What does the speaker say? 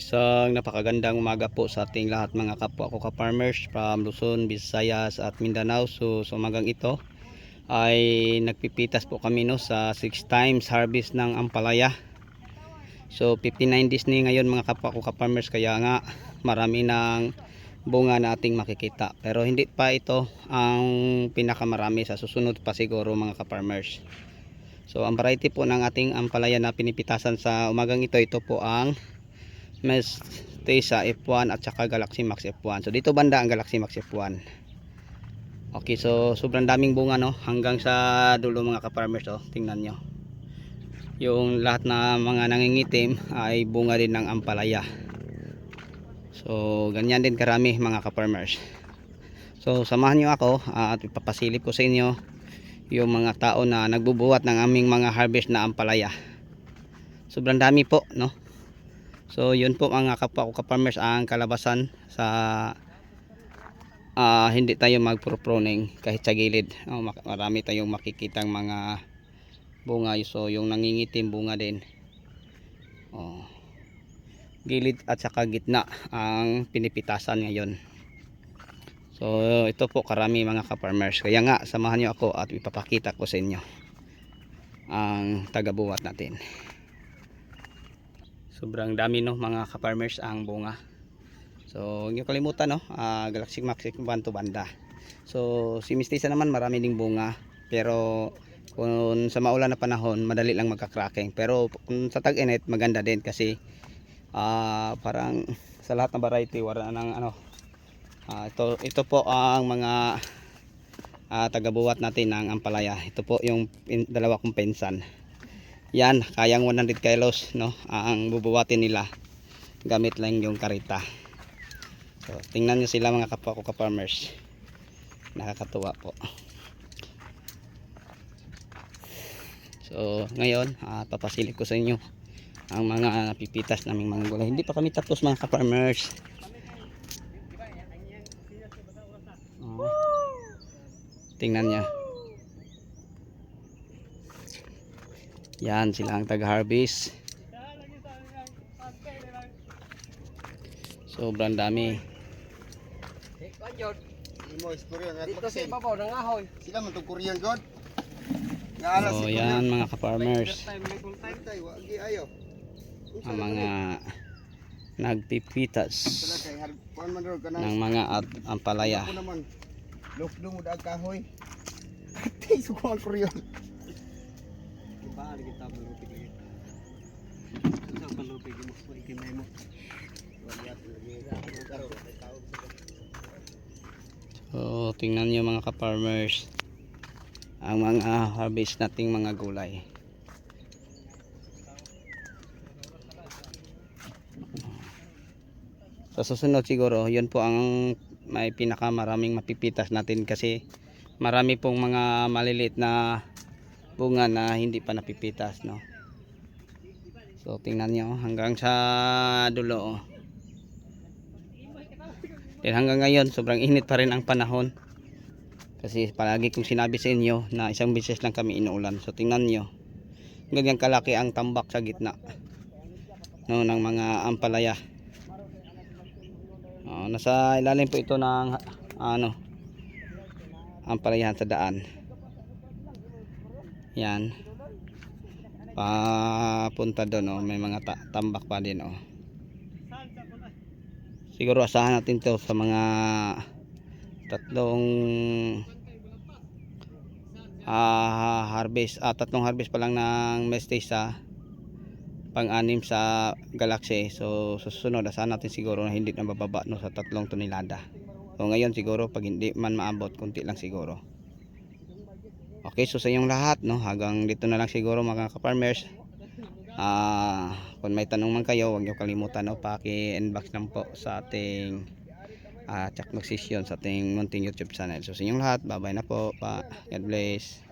Isang napakagandang umaga po sa ating lahat mga kapwa ko ka-farmers from Luzon, Visayas at Mindanao. So sa umagang ito ay nagpipitas po kami no sa 6 times harvest ng ampalaya. So 59 days ni ngayon mga kapwa ko ka-farmers kaya nga marami ng bunga na ating makikita. Pero hindi pa ito ang pinakamarami sa susunod pa siguro mga ka-farmers. So ang variety po ng ating ampalaya na pinipitasan sa umagang ito, ito po ang Mestesa F1 at saka Galaxy Max F1. So dito banda ang Galaxy Max F1. Okay, so sobrang daming bunga no hanggang sa dulo mga ka-farmers oh. Tingnan nyo. Yung lahat na mga nangingitim ay bunga din ng ampalaya. So ganyan din karami mga ka-farmers. So samahan nyo ako ah, at ipapasilip ko sa inyo yung mga tao na nagbubuhat ng aming mga harvest na ampalaya. Sobrang dami po, no? So, yun po mga kapwa ko ka-farmers ang kalabasan sa ah, hindi tayo mag-proning kahit sa gilid. Oh, marami tayong makikitang mga bunga. So, yung nangingitim bunga din. Oh. Gilid at saka gitna ang pinipitasan ngayon. So ito po karami mga ka-farmers. Kaya nga samahan niyo ako at ipapakita ko sa inyo ang tagabuhat natin. Sobrang dami no mga ka-farmers ang bunga. So huwag niyo kalimutan no, ah, Galaxy Max 1 to banda. So si Mistisa naman marami ding bunga pero kung sa maulan na panahon madali lang magka-cracking pero kung sa tag-init maganda din kasi ah, parang sa lahat ng variety wala nang ano Ah, ito, ito po ang mga ah, tagabuhat natin ng ampalaya. Ito po yung pin- dalawa kong pensan. Yan, kayang 100 kilos, no? Ang bubuhatin nila gamit lang yung karita. So, tingnan nyo sila mga kapwa ko ka-farmers. Nakakatuwa po. So, ngayon, ah, papasilip ko sa inyo ang mga napipitas naming mga gulay. Hindi pa kami tapos mga ka-farmers. Oh. Tingnan niya. Yan sila ang tag-harvest. Sobrang dami. Dito sa ibabaw ng ahoy. Sila man to Korean god. So yan mga ka-farmers. Ang mga nagpipitas ng mga at ampalaya. Ako naman. Lok dum udag kahoy. Tay su ko Ano kita malupig lagi. Sa malupig mo, ikimay mo. So tingnan nyo mga ka-farmers ang mga harvest nating mga gulay. Sa susunod siguro, yun po ang may pinakamaraming mapipitas natin kasi marami pong mga maliliit na bunga na hindi pa napipitas, no. So tingnan nyo hanggang sa dulo. Oh. Then hanggang ngayon, sobrang init pa rin ang panahon. Kasi palagi kong sinabi sa inyo na isang beses lang kami inuulan. So tingnan nyo. Ganyan kalaki ang tambak sa gitna. No, ng mga ampalaya. Oh, nasa ilalim po ito ng ano ampalayahan sa daan. Yan. Papunta doon oh, may mga ta- tambak pa din oh. Siguro asahan natin to sa mga tatlong ah, harvest ah, tatlong harvest pa lang ng mestisa pang-anim sa Galaxy so susunod asahan natin siguro na hindi na bababa no, sa tatlong tonelada so ngayon siguro pag hindi man maabot kunti lang siguro okay so sa inyong lahat no hanggang dito na lang siguro mga ka-farmers Ah, kung may tanong man kayo, huwag niyo kalimutan no, paki-inbox lang po sa ating ah, check session sa ating munting YouTube channel. So sa inyong lahat, bye-bye na po. Pa. God bless.